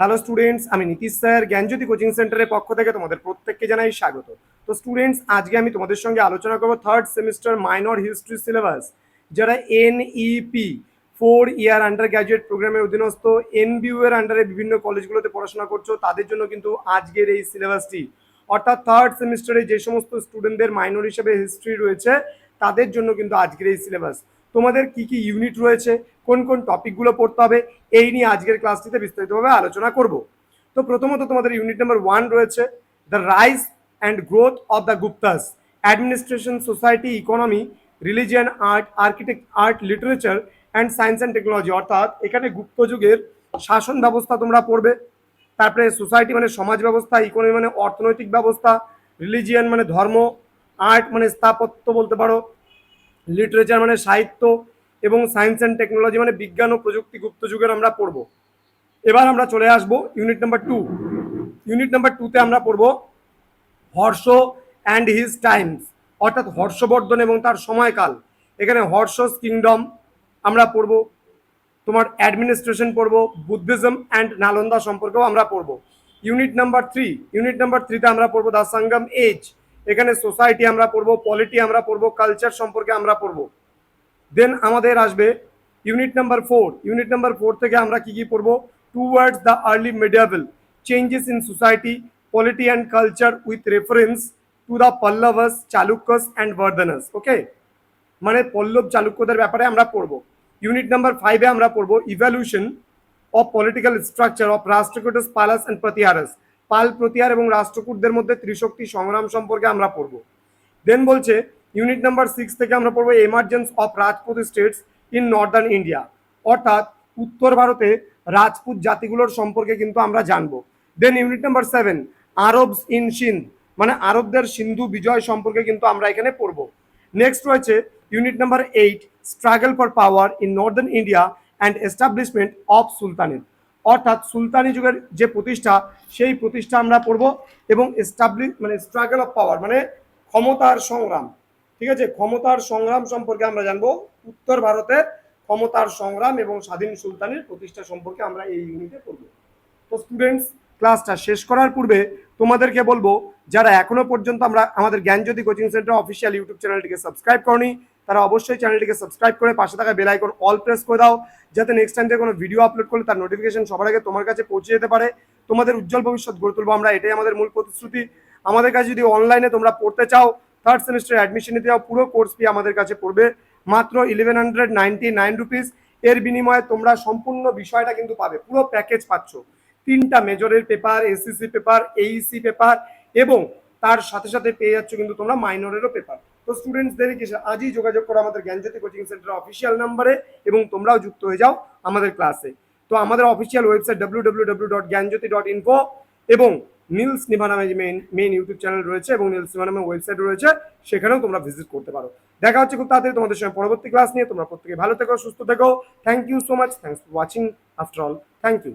Hello students আমি Nitish sir, জ্ঞানজ্যোতি coaching সেন্টারের পক্ষ থেকে তোমাদের প্রত্যেককে জানাই স্বাগত। তো স্টুডেন্টস আজকে আমি তোমাদের সঙ্গে আলোচনা করব third semester minor history syllabus যারা NEP four year undergraduate প্রোগ্রামের অধীনস্থ এনবিইউ এর আন্ডারে বিভিন্ন কলেজগুলোতে পড়াশোনা করছ, তাদের জন্য কিন্তু আজকের এই সিলেবাসটি অর্থাৎ থার্ড সেমিস্টারে যে সমস্ত স্টুডেন্টদের মাইনর হিসেবে হিস্ট্রি রয়েছে, তাদের জন্য কিন্তু আজকের এই সিলেবাস তোমাদের কি কি ইউনিট রয়েছে, কোন কোন টপিকগুলো পড়তে হবে, এই নিয়ে আজকের ক্লাসটিতে বিস্তারিতভাবে আলোচনা করব। তো প্রথমত তোমাদের ইউনিট নাম্বার ওয়ান রয়েছে the rise and growth of the Guptas administration society economy religion art architect art literature and science and technology অর্থাৎ এখানে গুপ্ত যুগের শাসন ব্যবস্থা তোমরা পড়বে, তারপরে সোসাইটি মানে সমাজ ব্যবস্থা ইকোনমি মানে অর্থনৈতিক ব্যবস্থা রিলিজিয়ান মানে ধর্ম আর্ট মানে স্থাপত্য বলতে পারো লিটারেচার মানে সাহিত্য এবং সায়েন্স অ্যান্ড টেকনোলজি মানে বিজ্ঞান ও প্রযুক্তি গুপ্ত যুগের আমরা পড়ব। এবার আমরা চলে আসব unit number two unit number টুতে আমরা পড়ব হর্ষ অ্যান্ড হিজ টাইমস অর্থাৎ হর্ষবর্ধন এবং তার সময়কাল। এখানে হর্ষস কিংডম আমরা পড়ব। তোমার অ্যাডমিনিস্ট্রেশন পড়ব। বুদ্ধিজম অ্যান্ড নালন্দা সম্পর্কেও আমরা পড়ব। Unit number three unit number থ্রিতে আমরা পড়ব দা সঙ্গম এজ এখানে সোসাইটি আমরা পড়ব পলিটি আমরা পড়ব কালচার সম্পর্কে আমরা পড়ব। দেন আমাদের আসবে unit number four unit number four থেকে আমরা কি কি পড়ব? Towards the early medieval changes in society polity and culture with reference to the Pallavas Chalukyas and Vardhanas okay মানে পল্লব চালুক্যদের ব্যাপারে আমরা পড়ব। ইউনিট নাম্বার ফাইভে আমরা পড়ব evolution of political structure of Rashtrakutas Palas and Pratiharas Pala Pratihara এবং রাষ্ট্রকূটদের মধ্যে ত্রিশক্তি সংগ্রাম সম্পর্কে আমরা পড়ব। দেন বলছে ইউনিট নাম্বার সিক্স থেকে আমরা পড়ব emergence of Rajput states in northern India অর্থাৎ উত্তর ভারতে রাজপুত জাতিগুলোর সম্পর্কে কিন্তু আমরা জানব। Then unit number seven Arabs in Sindh মানে আরবদের সিন্ধু বিজয় সম্পর্কে কিন্তু আমরা এখানে পড়ব। নেক্সট রয়েছে unit number eight struggle for power in northern India and establishment of sultanate অর্থাৎ সুলতানি যুগের যে প্রতিষ্ঠা, সেই প্রতিষ্ঠা আমরা পড়ব এবং এস্টাবলিশ মানে স্ট্রাগল অফ পাওয়ার মানে ক্ষমতার সংগ্রাম। ঠিক আছে? ক্ষমতার সংগ্রাম সম্পর্কে আমরা জানব। উত্তর ভারতের ক্ষমতার সংগ্রাম এবং স্বাধীন সুলতানের প্রতিষ্ঠা সম্পর্কে আমরা এই ইউনিটে পড়ব। তো স্টুডেন্টস ক্লাসটা শেষ করার পূর্বে তোমাদেরকে বলব, যারা এখনও পর্যন্ত আমরা আমাদের Gyanjyoti coaching centre official YouTube চ্যানেলটিকে সাবস্ক্রাইব করনি তারা অবশ্যই চ্যানেলটিকে সাবস্ক্রাইব করে পাশে থাকা বেল আইকন অল প্রেস করে দাও, যাতে নেক্সট টাইম থেকে কোনো ভিডিও আপলোড করলে তার নোটিফিকেশন সবার আগে তোমার কাছে পৌঁছে যেতে পারে। তোমাদের উজ্জ্বল ভবিষ্যৎ গড়ে তুলবো আমরা, এটাই আমাদের মূল প্রতিশ্রুতি। আমাদের কাছে যদি অনলাইনে তোমরা পড়তে চাও থার্ড সেমিস্টার অ্যাডমিশন নিতে যাও পুরো কোর্স ফি আমাদের কাছে পড়বে। মাত্র eleven hundred ninety nine rupees এর বিনিময়ে তোমরা সম্পূর্ণ বিষয়টা কিন্তু পাবে। পুরো প্যাকেজ পাচ্ছ। তিনটা মেজরের paper SEC paper AEC paper এবং তার সাথে সাথে পেয়ে যাচ্ছ কিন্তু তোমরা মাইনরেরও পেপার তো স্টুডেন্টসদের কি আজই যোগাযোগ করো আমাদের জ্ঞানজ্যোতি কোচিং সেন্টার অফিসিয়াল নাম্বারে এবং তোমরাও যুক্ত হয়ে যাও আমাদের ক্লাসে তো আমাদের official website W W W dot Gyanjyoti dot info এবং নীলস নিভা নামে যে মেন মেন ইউটিউব চ্যানেল রয়েছে এবং নীলস নিভা নামে ওয়েবসাইট রয়েছে, সেখানেও তোমরা ভিজিট করতে পারো। দেখা হচ্ছে খুব তাড়াতাড়ি তোমাদের সঙ্গে পরবর্তী ক্লাস নিয়ে। তোমরা প্রত্যেকে ভালো থেকো, সুস্থ থেকো। Thank you so much thanks for watching after all thank you